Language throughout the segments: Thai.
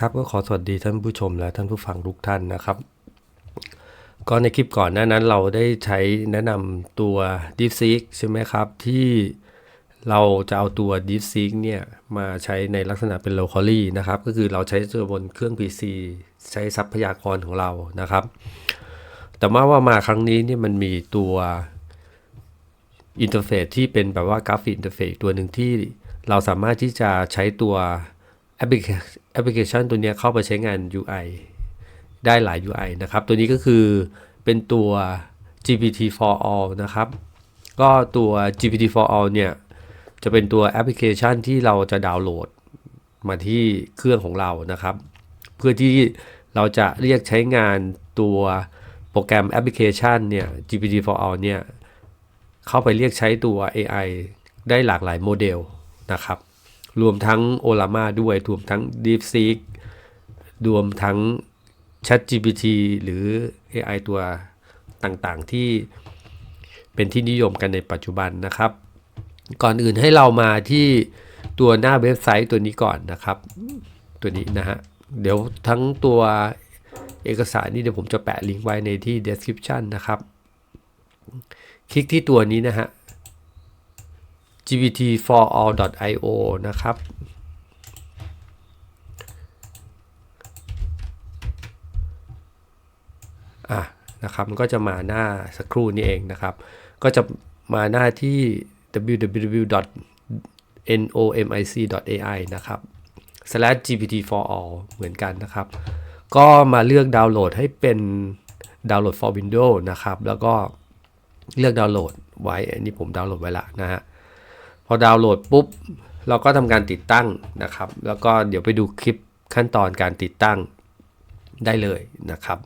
ครับก็ขอสวัสดีท่านผู้ชมและท่านผู้ฟังทุกท่านนะครับ ก็ในคลิปก่อนหน้านั้นเราได้ใช้แนะนำตัว DeepSeek ใช่ไหมครับ ที่เราจะเอาตัว DeepSeek เนี่ย มาใช้ในลักษณะเป็น locally นะครับ ก็คือเราใช้ตัวบนเครื่อง PC ใช้ทรัพยากรของเรานะครับ แต่มาว่ามาครั้งนี้เนี่ยมันมีตัวอินเทอร์เฟซที่เป็นแบบว่ากราฟิกอินเทอร์เฟซตัวหนึ่งที่เราสามารถที่จะใช้ตัวแอปพลิ แอปพลิเคชันตัวนี้เข้าไปใช้งาน UI ได้หลาย UI นะครับ ตัวนี้ก็คือเป็นตัว GPT for all นะครับ ก็ตัว GPT for all เนี่ย จะเป็นตัวแอปพลิเคชันที่เราจะดาวน์โหลดมาที่เครื่องของเรานะครับ เพื่อที่เราจะเรียกใช้งานตัวโปรแกรมแอปพลิเคชันเนี่ย GPT for all เนี่ย เข้าไปเรียกใช้ตัว AI ได้หลากหลายโมเดลนะครับ รวมทั้ง o l a m a ด้วยรวมทั้ง DeepSeek รวมทั้ง ChatGPT หรือ AI ตัวต่างๆ ที่เป็นที่นิยมกันในปัจจุบันนะครับ ก่อนอื่นให้เรามาที่ตัวหน้าเว็บไซต์ตัวนี้ก่อนนะครับ ตัวนี้นะฮะ เดี๋ยวทั้งตัวเอกสารนี้เดี๋ยวผมจะแปะลิงก์ไว้ในที่ description นะครับ คลิกที่ตัวนี้นะฮะ gpt4all.io นะครับ อะ นะครับ มันก็จะมาหน้าสักครู่นี้เองนะครับ ก็จะมาหน้าที่ www.nomic.ai นะครับ slash gpt4all เหมือนกันนะครับ ก็มาเลือกดาวน์โหลดให้เป็นดาวน์โหลด for Windows นะครับ แล้วก็เลือกดาวน์โหลดไว้ อันนี้ผมดาวน์โหลดไว้ละนะฮะ พอดาวน์โหลดปุ๊บ เราก็ทำการติดตั้งนะครับ แล้วก็เดี๋ยวไปดูคลิปขั้นตอนการติดตั้งได้เลยนะครับ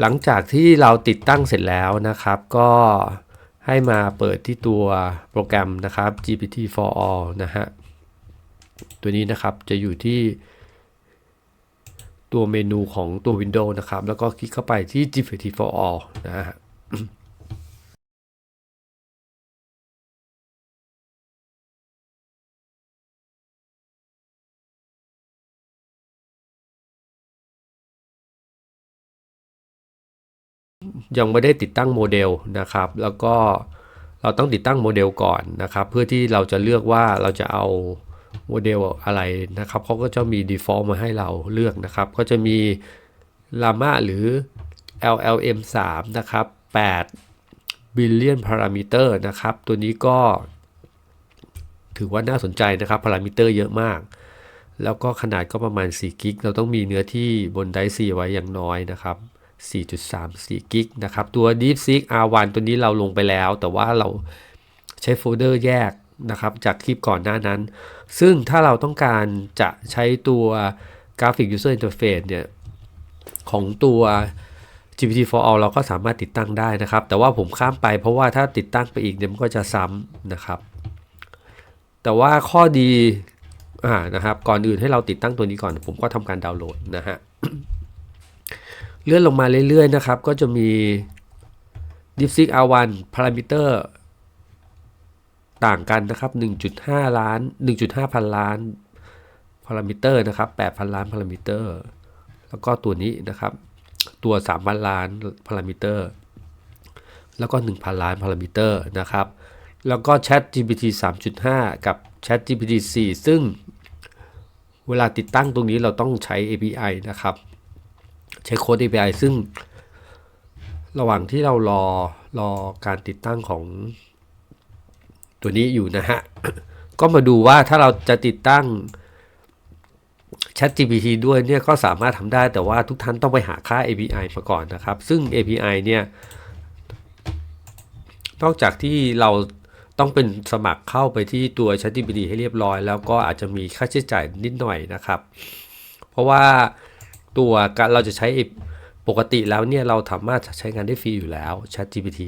หลังจากที่เราติดตั้งเสร็จแล้วนะครับ ก็ให้มาเปิดที่ตัวโปรแกรมนะครับ GPT for all นะฮะ ตัวนี้นะครับจะอยู่ที่ ตัวเมนูของตัว Windows นะครับ แล้วก็คลิกเข้าไปที่ GPT for all นะฮะ ยังไม่ได้ติดตั้งโมเดลนะครับ แล้วก็เราต้องติดตั้งโมเดลก่อนนะครับ เพื่อที่เราจะเลือกว่าเราจะเอาโมเดลอะไรนะครับเขาก็จะมี default มาให้เราเลือกนะครับ ก็จะมี Llama หรือ LLM 3นะครับ8 billion parameter นะครับ ตัวนี้ก็ ถือว่าน่าสนใจนะครับ พารามิเตอร์เยอะมาก แล้วก็ขนาดก็ประมาณ4กิก เราต้องมีเนื้อที่บนไดซีไว้อย่างน้อยนะครับ 4.34กิกนะครับตัว DeepSeek R1 ตัวนี้เราลงไปแล้ว แต่ว่าเราใช้โฟลเดอร์แยกนะครับจากคลิปก่อนหน้านั้น ซึ่งถ้าเราต้องการจะใช้ตัว Graphic User Interface เนี่ยของตัว GPT for all เราก็สามารถติดตั้งได้นะครับ แต่ว่าผมข้ามไปเพราะว่าถ้าติดตั้งไปอีกเนี่ยมันก็จะซ้ำนะครับ แต่ว่าข้อดีอ่านะครับก่อนอื่นให้เราติดตั้งตัวนี้ก่อน ผมก็ทำการดาวน์โหลดนะฮะ เลื่อนลงมาเรื่อยๆนะครับ ก็จะมี DeepSeek R1 Parameter ต่างกันนะครับ 1.5 ล้าน 1.5 พันล้าน Parameter นะครับ 8,000 ล้าน Parameter แล้วก็ตัวนี้นะครับ ตัว 3,000 ล้าน Parameter แล้วก็ 1,000 ล้าน Parameter นะครับ แล้วก็ Chat GPT 3.5 กับ Chat GPT 4 ซึ่งเวลาติดตั้งตรงนี้เราต้องใช้ API นะครับ ใช้โค้ด API ซึ่ง ระหว่างที่เรารอรอการติดตั้งของตัวนี้อยู่นะฮะ ก็มาดูว่าถ้าเราจะติดตั้ง Chat GPT ด้วยเนี่ยก็สามารถทำได้แต่ว่าทุกท่านต้องไปหาค่า API มาก่อนนะครับ ซึ่ง API เนี่ย นอกจากที่เราต้องเป็นสมัครเข้าไปที่ตัว ChatGPT ให้เรียบร้อย แล้วก็อาจจะมีค่าใช้จ่ายนิดหน่อยนะครับ เพราะว่า ตัวการเราจะใช้ปกติแล้วเนี่ยเราสามารถใช้งานได้ฟรีอยู่แล้ว ChatGPT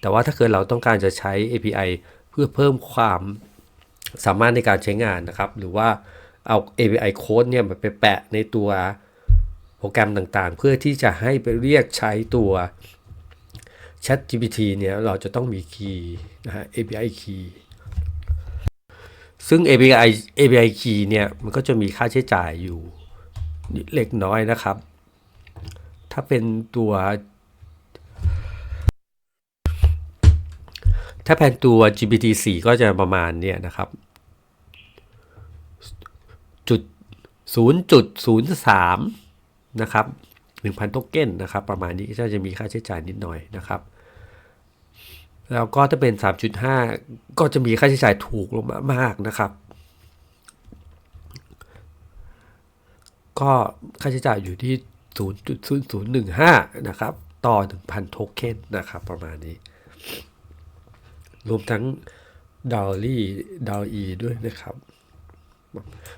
แต่ว่าถ้าเกิดเราต้องการจะใช้ API เพื่อเพิ่มความสามารถในการใช้งานนะครับ หรือว่าเอา API code เนี่ยไปแปะในตัวโปรแกรมต่างๆ เพื่อที่จะให้ไปเรียกใช้ตัว Chat GPT เนี่ยเราจะต้องมีคีย์นะฮะ API key ซึ่ง API API key เนี่ยมันก็จะมีค่าใช้จ่ายอยู่ เล็กน้อยนะครับ ถ้าเป็นตัว ถ้าแผนตัว GPT 4 ก็จะประมาณเนี่ยนะครับจุด0.03 นะครับ 1,000 โทเก้นนะครับ ประมาณนี้ก็จะมีค่าใช้จ่ายนิดหน่อยนะครับ แล้วก็ถ้าเป็น 3.5 ก็จะมีค่าใช้จ่ายถูกลงมามากนะครับ ก็ค่าใช้จ่ายอยู่ที่ 0.0015 นะครับ ต่อ 1,000 โทเค็นนะครับ ประมาณนี้ รวมทั้งดอลลี่ดอลอีด้วยนะครับ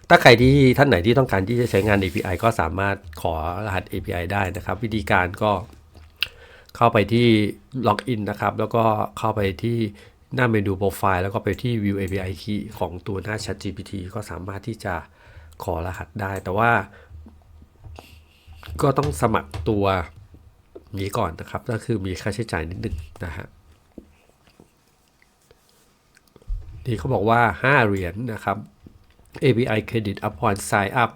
ถ้าใครที่ท่านไหนที่ต้องการที่จะใช้งาน API ก็สามารถขอรหัส API ได้นะครับ วิธีการก็เข้าไปที่ล็อกอินนะครับ แล้วก็เข้าไปที่หน้าเมนูโปรไฟล์แล้วก็ไปที่ View API Key ของตัวหน้า Chat GPT ก็สามารถที่จะขอรหัสได้ แต่ว่า ก็ต้องสมัครตัวนี้ก่อนนะครับ ก็คือมีค่าใช้จ่ายนิดนึงนะฮะนี่เขาบอกว่า 5 เหรียญนนะครับ API Credit upon sign up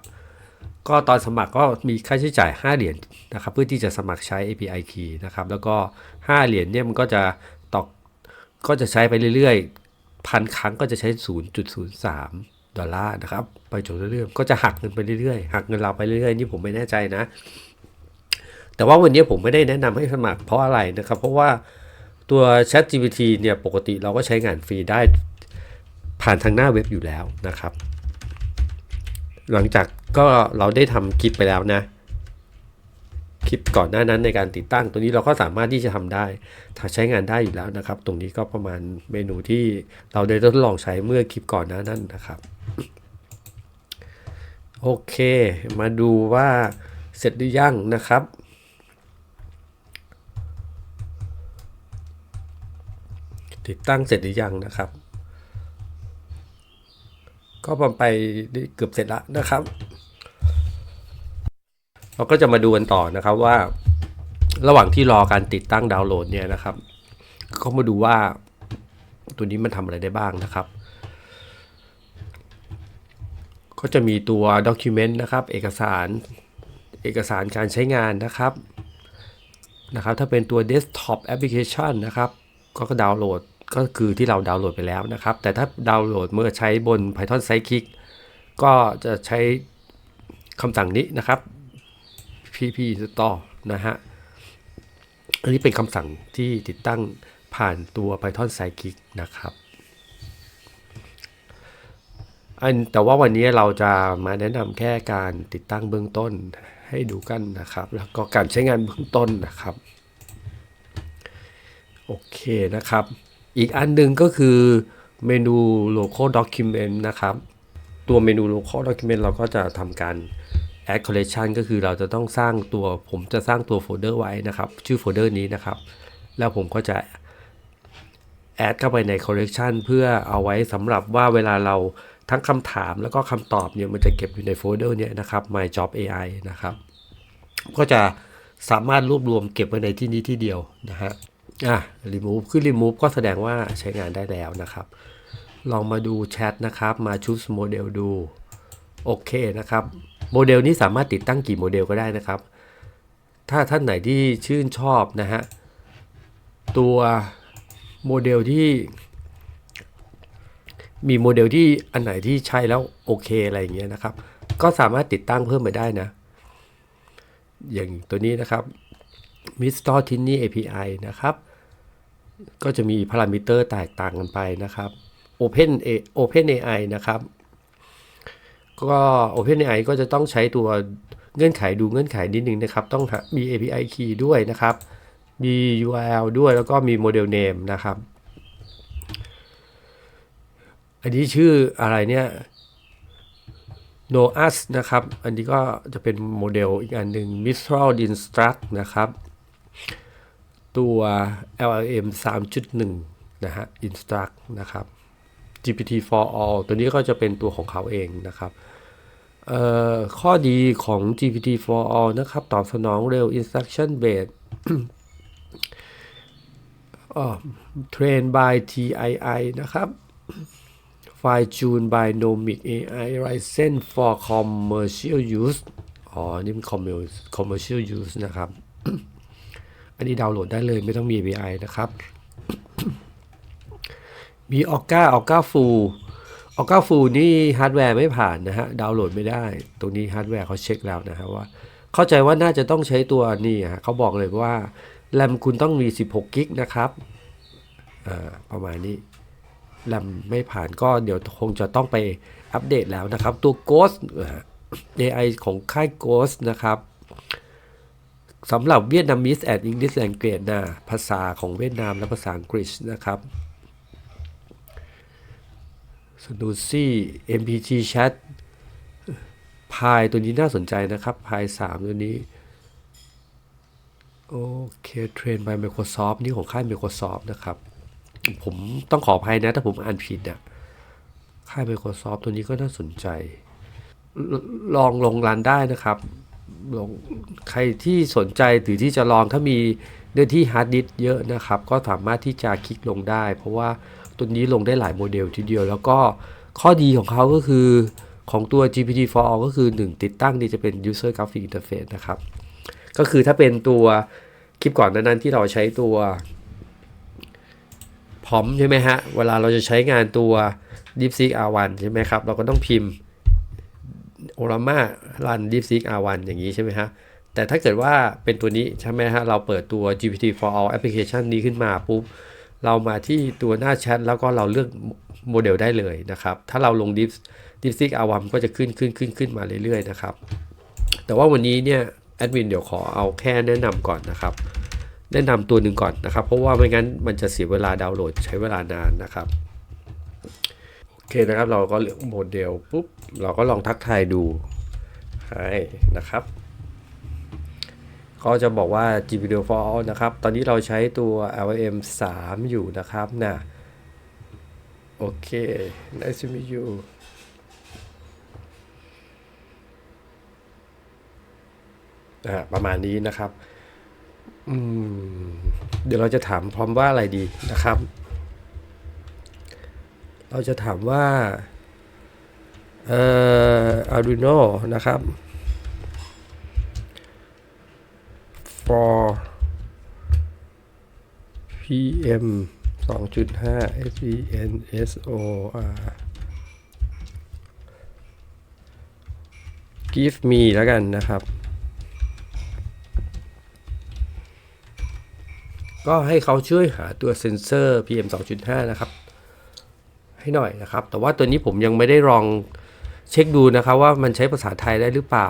ก็ตอนสมัครก็มีค่าใช้จ่าย 5 เหรียญนะครับ เพื่อที่จะสมัครใช้ API Key นะครับ แล้วก็ 5 เหรียญเนี่ยมันก็จะตอกก็จะใช้ไปเรื่อยๆพันครั้งก็จะใช้ 0.03 ดอลลาร์นะครับ ไปจนเรื่อยๆก็จะหักเงินไปเรื่อยๆ หักเงินเราไปเรื่อยๆ นี่ผมไม่แน่ใจนะ แต่ว่าวันนี้ผมไม่ได้แนะนำให้สมัครเพราะอะไรนะครับ เพราะว่าตัว Chat GPT เนี่ยปกติเราก็ใช้งานฟรีได้ผ่านทางหน้าเว็บอยู่แล้วนะครับ หลังจากก็เราได้ทำคลิปไปแล้วนะ คลิปก่อนหน้านั้นในการติดตั้ง ตัวนี้เราก็สามารถที่จะทำได้ถ้าใช้งานได้อยู่แล้วนะครับ ตรงนี้ก็ประมาณเมนูที่เราได้ทดลองใช้เมื่อคลิปก่อนหน้านั้นนะครับ โอเค มาดูว่าเสร็จหรือยังนะครับ ติดตั้งเสร็จหรือยังนะครับ ก็ประมาณไปเกือบเสร็จแล้วนะครับ เราก็จะมาดูกันต่อนะครับว่า ระหว่างที่รอการติดตั้งดาวน์โหลดเนี่ยนะครับ ก็มาดูว่าตัวนี้มันทำอะไรได้บ้างนะครับ ก็จะมีตัว Document นะครับ เอกสาร เอกสารการใช้งานนะครับนะครับ ถ้าเป็นตัว Desktop Application นะครับ ก็ดาวน์โหลดก็คือที่เราดาวน์โหลดไปแล้วนะครับ แต่ถ้าดาวน์โหลดเมื่อใช้บน Python Sidekick ก็จะใช้คำสั่งนี้นะครับ pp store นะฮะ อันนี้เป็นคำสั่งที่ติดตั้งผ่านตัว Python Sidekick นะครับ อันแต่ว่าวันนี้เราจะมาแนะนำแค่การติดตั้งเบื้องต้นให้ดูกันนะครับ แล้วก็การใช้งานเบื้องต้นนะครับ โอเคนะครับ อีกอันหนึ่งก็คือเมนู local document นะครับ ตัวเมนู local document เราก็จะทำการ add collection ก็คือเราจะต้องสร้างตัวผมจะสร้างตัวโฟลเดอร์ไว้นะครับ ชื่อโฟลเดอร์นี้นะครับ แล้วผมก็จะ add เข้าไปใน collection เพื่อเอาไว้สำหรับว่าเวลาเรา ทั้งคำถามแล้วก็คำตอบเนี่ยมันจะเก็บอยู่ในโฟลเดอร์เนี่ยนะครับ my job AI นะครับ ก็จะสามารถรวบรวมเก็บไว้ในที่นี้ที่เดียวนะฮะอะ remove ขึ้น remove ก็แสดงว่าใช้งานได้แล้วนะครับ ลองมาดูแชทนะครับ มา choose model ดู โอเคนะครับ โมเดลนี้สามารถติดตั้งกี่โมเดลก็ได้นะครับ ถ้าท่านไหนที่ชื่นชอบนะฮะ ตัวโมเดลที่ มีโมเดลที่อันไหนที่ใช้แล้วโอเคอะไรอย่างเงี้ยนะครับ ก็สามารถติดตั้งเพิ่มไปได้นะ อย่างตัวนี้นะครับ m i s t o r t i n y API นะครับ ก็จะมีพารามิเตอร์แตกต่างกันไปนะครับ Open A Open AI นะครับ ก็ OpenAI ก็จะต้องใช้ตัวเงื่อนไขดูเงื่อนไขนิดนึงนะครับ ต้องมี API key ด้วยนะครับ มี URL ด้วยแล้วก็มี model name นะครับ อันนี้ชื่ออะไรเนี่ย Noas นะครับ อันนี้ก็จะเป็นโมเดลอีกอันหนึ่ง Mistral Instruct นะครับ ตัว LLM 3.1 นะฮะ Instruct นะครับ GPT for all ตัวนี้ก็จะเป็นตัวของเขาเองนะครับข้อดีของ GPT for all นะครับ ตอบสนองเร็ว instruction based อ๋อ train by TII นะครับ fine tune by Nomic AI license for commercial use อ๋อ นี่มัน commercial commercial use นะครับ อันนี้ดาวน์โหลดได้เลยไม่ต้องมี API นะครับ มีออก้าออก้าฟูออก้าฟูนี่ฮาร์ดแวร์ไม่ผ่านนะฮะ ดาวน์โหลดไม่ได้ ตรงนี้ฮาร์ดแวร์เขาเช็คแล้วนะฮะว่า เข้าใจว่าน่าจะต้องใช้ตัวนี่ฮะเขาบอกเลยว่าแรมคุณต้องมี 16 กิกนะครับ อ่า ประมาณนี้ แรมไม่ผ่านก็เดี๋ยวคงจะต้องไปอัปเดตแล้วนะครับ ตัว Ghost AI ของค่าย Ghost นะครับสำหรับเวียดนามิสแอนด์อังกฤษแลงเกจนะภาษาของเวียดนามและภาษาอังกฤษนะครับสนูซี่ MPG Chat พายตัวนี้น่าสนใจนะครับ พาย3ตัวนี้ โอเค เทรน by Microsoft นี่ของค่าย Microsoft นะครับ ผมต้องขออภัยนะ ถ้าผมอ่านผิดอะค่าย Microsoft ตัวนี้ก็น่าสนใจลลองลงรันได้นะครับลงใครที่สนใจหรือที่จะลองถ้ามีเนื้อที่ฮาร์ดดิส์เยอะนะครับ ก็สามารถที่จะคลิกลงได้ เพราะว่าตัวนี้ลงได้หลายโมเดลทีเดียว แล้วก็ข้อดีของเขาก็คือของตัว GPT 4 all ก็คือ 1 ติดตั้งนี่จะเป็น user graphic interface นะครับ ก็คือถ้าเป็นตัวคลิปก่อนนั้นที่เราใช้ตัว พร้อมใช่ไหมฮะ เวลาเราจะใช้งานตัว DeepSeek R1 ใช่ไหมครับ เราก็ต้องพิมพ์ o r a m a run DeepSeek R1 อย่างนี้ใช่ไหมฮะ แต่ถ้าเกิดว่าเป็นตัวนี้ใช่ไหมฮะ เราเปิดตัว GPT for all application นี้ขึ้นมาปุ๊บ เรามาที่ตัวหน้าแชทแล้วก็เราเลือกโมเดลได้เลยนะครับ ถ้าเราลง Deep DeepSeek R1 ก็จะขึ้นขึ้นขึ้นขึ้นมาเรื่อยๆนะครับ แต่ว่าวันนี้เนี่ยแอดมินเดี๋ยวขอเอาแค่แนะนำก่อนนะครับ แนะนำตัวหนึ่งก่อนนะครับ เพราะว่าไม่งั้นมันจะเสียเวลาดาวน์โหลดใช้เวลานานนะครับโอเคนะครับ เราก็เลือกโมเดลปุ๊บเราก็ลองทักทายดูให้นะครับก็จะบอกว่า GPT for all นะครับ ตอนนี้เราใช้ตัว LM 3 อยู่นะครับนะโอเค nice to meet you อ่าประมาณนี้นะครับ เดี๋ยวเราจะถามพร้อมว่าอะไรดีนะครับ เราจะถามว่าเอ่อ Arduino นะครับ for PM 2.5 SEN SOR give me แล้วกันนะครับ ก็ให้เขาช่วยหาตัวเซนเซอร์ PM 2.5 นะครับ ให้หน่อยนะครับ แต่ว่าตัวนี้ผมยังไม่ได้ลองเช็คดูนะครับว่ามันใช้ภาษาไทยได้หรือเปล่า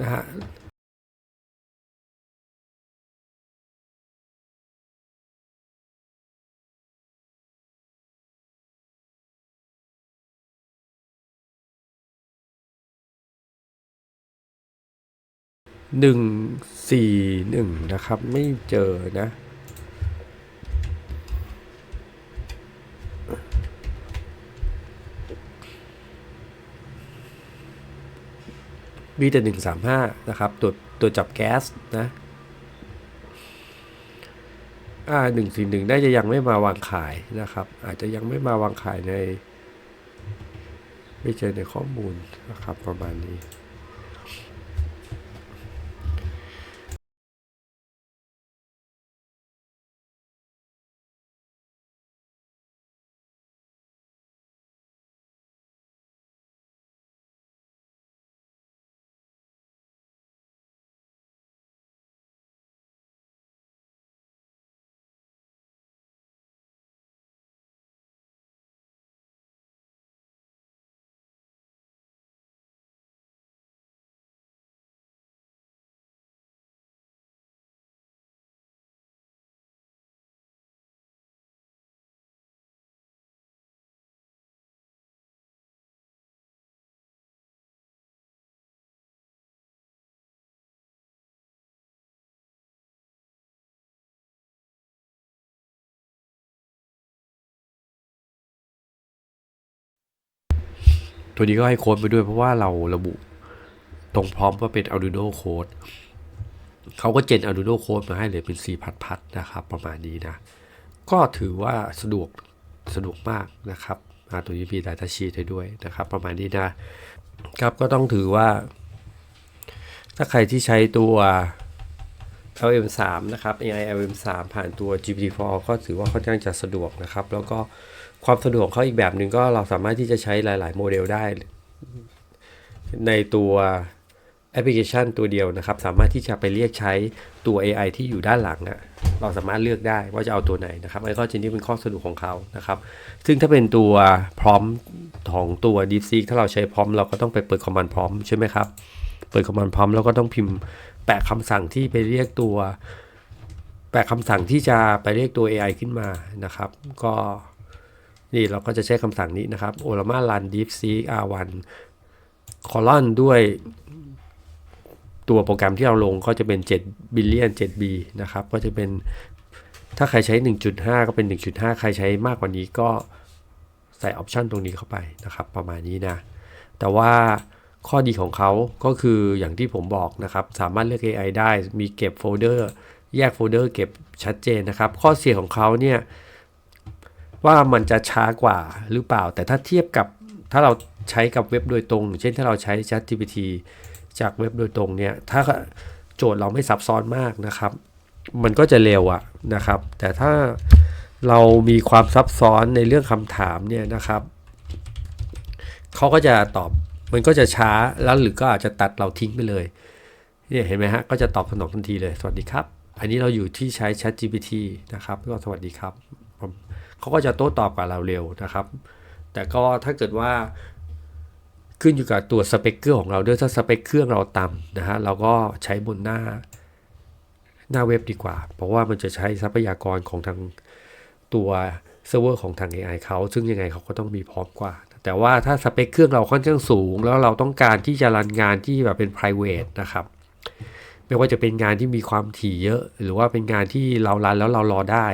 นะฮะหนึ่งสี่หนึ่งนะครับ ไม่เจอนะ มีแต่หนึ่งสามห้านะครับ ตัวตัวจับแก๊สนะอ่าหนึ่งสี่หนึ่งน่าจะยังไม่มาวางขายนะครับ อาจจะยังไม่มาวางขายใน ไม่เจอในข้อมูลนะครับประมาณนี้ ตัวนี้ก็ให้โค้ดไปด้วยเพราะว่าเราระบุตรงพร้อมว่าเป็น Arduino Code เขาก็เจน Arduino Code มาให้เลยเป็น4พัดพัดนะครับ ประมาณนี้นะ ก็ถือว่าสะดวกสะดวกมากนะครับอ่าตัวนี้มี Data Sheet ให้ด้วยนะครับ ประมาณนี้นะครับก็ต้องถือว่า ถ้าใครที่ใช้ตัว LM3 นะครับ AI LM3 ผ่านตัว GPT-4 ก็ถือว่าค่อนข้างจะสะดวกนะครับ แล้วก็ ความสะดวกเขาอีกแบบหนึ่งก็เราสามารถที่จะใช้หลาย ๆ โมเดลได้ ในตัวแอปพลิเคชันตัวเดียวนะครับ สามารถที่จะไปเรียกใช้ตัว AI ที่อยู่ด้านหลังอะเราสามารถเลือกได้ว่าจะเอาตัวไหนนะครับไอ้ข้อจริงนี่เป็นข้อสะดวกของเขานะครับ ซึ่งถ้าเป็นตัวพร้อมของตัว DeepSeek ถ้าเราใช้พร้อมเราก็ต้องไปเปิดคอมมานด์พร้อมใช่ไหมครับ เปิดคอมมานด์พร้อมแล้วก็ต้องพิมพ์แปะคำสั่งที่ไปเรียกตัว แปะคำสั่งที่จะไปเรียกตัว AI ขึ้นมานะครับ ก็ นี่เราก็จะใช้คำสั่งนี้นะครับ o l a m a run DeepSeek R1 colon ด้วยตัวโปรแกรมที่เราลงก็จะเป็น7 billion 7B นะครับ ก็จะเป็นถ้าใครใช้ 1.5 ก็เป็น 1.5 ใครใช้มากกว่านี้ก็ใส่ออปชันตรงนี้เข้าไปนะครับ ประมาณนี้นะ แต่ว่าข้อดีของเขาก็คืออย่างที่ผมบอกนะครับ สามารถเลือก AI ได้มีเก็บโฟลเดอร์ แยกโฟลเดอร์เก็บชัดเจนนะครับ ข้อเสียของเขาเนี่ย ว่ามันจะช้ากว่าหรือเปล่า แต่ถ้าเทียบกับถ้าเราใช้กับเว็บโดยตรง เช่นถ้าเราใช้ ChatGPT จากเว็บโดยตรงเนี่ยถ้าโจทย์เราไม่ซับซ้อนมากนะครับ มันก็จะเร็วอะนะครับ แต่ถ้าเรามีความซับซ้อนในเรื่องคำถามเนี่ยนะครับเขาก็จะตอบมันก็จะช้าแล้วหรือก็อาจจะตัดเราทิ้งไปเลยเนี่ยเห็นไหมฮะก็จะตอบสนองทันทีเลย สวัสดีครับ อันนี้เราอยู่ที่ใช้ Chat GPT นะครับก็สวัสดีครับ เขาก็จะโต้ตอบกับเราเร็วนะครับ แต่ก็ถ้าเกิดว่าขึ้นอยู่กับตัวสเปคเครื่องของเราด้วยถ้าสเปคเครื่องเราต่ำนะฮะเราก็ใช้บนหน้าหน้าเว็บดีกว่า เพราะว่ามันจะใช้ทรัพยากรของทางตัวเซิร์ฟเวอร์ของทาง AI เขา ซึ่งยังไงเขาก็ต้องมีพร้อมกว่า แต่ว่าถ้าสเปคเครื่องเราค่อนข้างสูง แล้วเราต้องการที่จะรันงานที่แบบเป็น private นะครับ ไม่ว่าจะเป็นงานที่มีความถี่เยอะ หรือว่าเป็นงานที่เรารันแล้วเรารอได้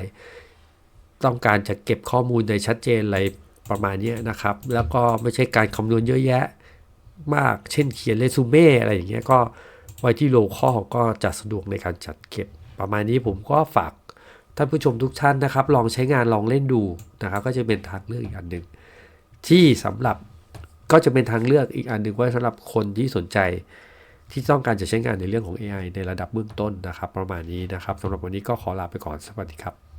ต้องการจะเก็บข้อมูลในชัดเจนอะไรประมาณนี้นะครับ แล้วก็ไม่ใช่การคำนวณเยอะแยะมาก เช่นเขียนเรซูเม่อะไรอย่างเงี้ยก็ไว้ที่โลคอลก็จะสะดวกในการจัดเก็บ ประมาณนี้ผมก็ฝากท่านผู้ชมทุกท่านนะครับ ลองใช้งานลองเล่นดูนะครับ ก็จะเป็นทางเลือกอีกอันหนึ่งที่สำหรับก็จะเป็นทางเลือกอีกอันหนึ่งไว้สำหรับคนที่สนใจ ที่ต้องการจะใช้งานในเรื่องของ AI ในระดับเบื้องต้นนะครับ ประมาณนี้นะครับสำหรับวันนี้ก็ขอลาไปก่อนสวัสดีครับ